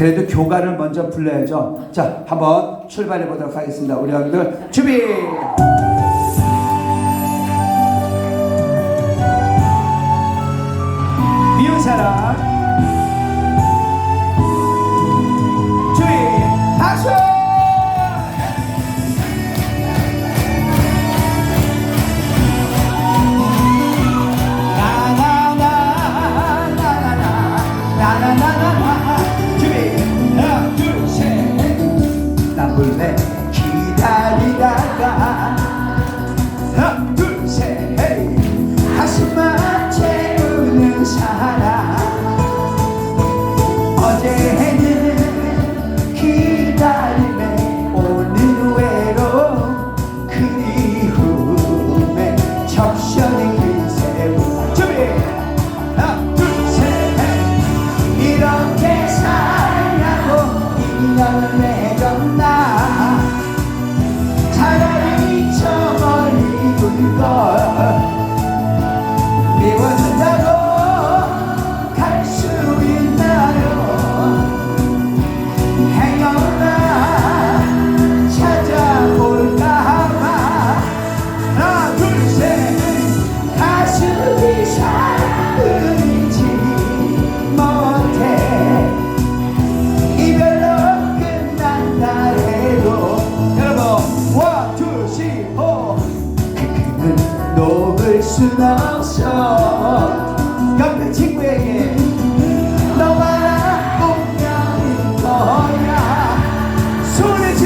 그래도 교가를 먼저 불러야죠. 자, 한번 출발해 보도록 하겠습니다. 우리 형들 준비. 미운 사람. 준비. 박수. 나나나나나나 몰래 기다리다가 하나 둘셋 가슴만 채우는 사랑 순 없어 옆에 친구에게 너만 안보냐인 거야 소리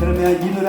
그러면 이 노래